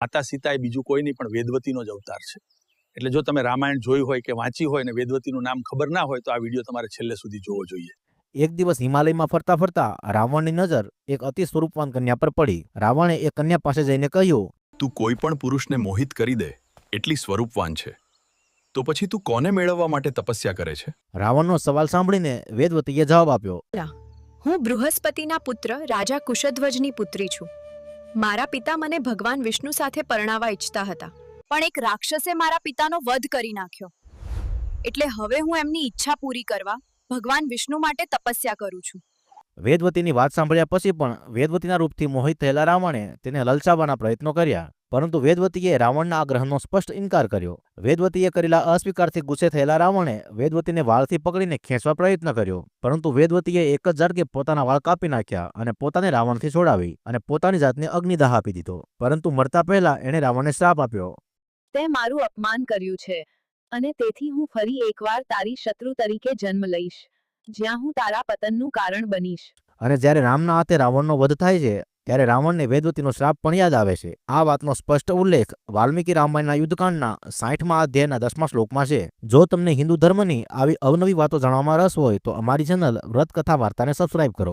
માતા સીતા એ બીજું કોઈ નહીં પણ વેદવતીનો જ અવતાર છે. એટલે જો તમે રામાયણ જોઈ હોય કે વાંચી હોય ને વેદવતીનું નામ ખબર ના હોય તો આ વીડિયો તમારે છેલ્લે સુધી જોવો જોઈએ. એક દિવસ હિમાલયમાં ફરતા ફરતા રાવણની નજર એક અતિ સ્વરૂપવાન કન્યા પર પડી. રાવણે એ કન્યા પાસે જઈને કહ્યું તું કોઈ પણ પુરુષને મોહિત કરી દે એટલી સ્વરૂપવાન છે. તો પછી તું કોને મેળવવા માટે તપસ્યા કરે છે? રાવણનો સવાલ સાંભળીને વેદવતીએ જવાબ આપ્યો હું બૃહસ્પતિના પુત્ર રાજા કુશધ્વજની પુત્રી છું. મારા પિતા મને ભગવાન વિષ્ણુ સાથે પરણાવવા ઈચ્છતા હતા. પણ એક રાક્ષસે મારા પિતાનો વધ કરી નાખ્યો. એટલે હવે હું એમની ઈચ્છા પૂરી કરવા ભગવાન વિષ્ણુ માટે તપસ્યા કરું છું. વેદવતીની વાત સાંભળ્યા પછી પણ વેદવતીના રૂપથી મોહિત થયેલા રાવણે તેને લલચાવવાના પ્રયત્નો કર્યા. પરંતુ વેદવતીએ રાવણના આગ્રહનો સ્પષ્ટ ઇનકાર કર્યો. વેદવતીએ કરેલા અસ્વીકારથી ગુસ્સે થયેલા રાવણે વેદવતીને વાળથી પકડીને ખેંચવા પ્રયત્ન કર્યો પરંતુ વેદવતીએ એક જ ઝાટકે પોતાના વાળ કાપી નાખ્યા અને પોતાને રાવણથી છોડાવી અને પોતાની જાતને અગ્નિદાહ આપી દીધો પરંતુ મરતા પહેલા એણે રાવણને શ્રાપ આપ્યો. તે મારું અપમાન કર્યું છે અને તેથી હું ફરી એકવાર તારી શત્રુ તરીકે જન્મ લઈશ જ્યાં હું તારા પતનનું કારણ બનીશ. અને જ્યારે રામના હાથે રાવણનો વધ થાય છે ત્યારે રાવણને વેદવતીનો શ્રાપ પણ યાદ આવે છે. આ વાતનો સ્પષ્ટ ઉલ્લેખ વાલ્મીકી રામાયણના યુદ્ધકાંડના સાઠમા અધ્યાયના દસમા શ્લોકમાં છે. જો તમને હિન્દુ ધર્મની આવી અવનવી વાતો જાણવામાં રસ હોય તો અમારી ચેનલ વ્રત કથા વાર્તાને સબસ્ક્રાઇબ કરો.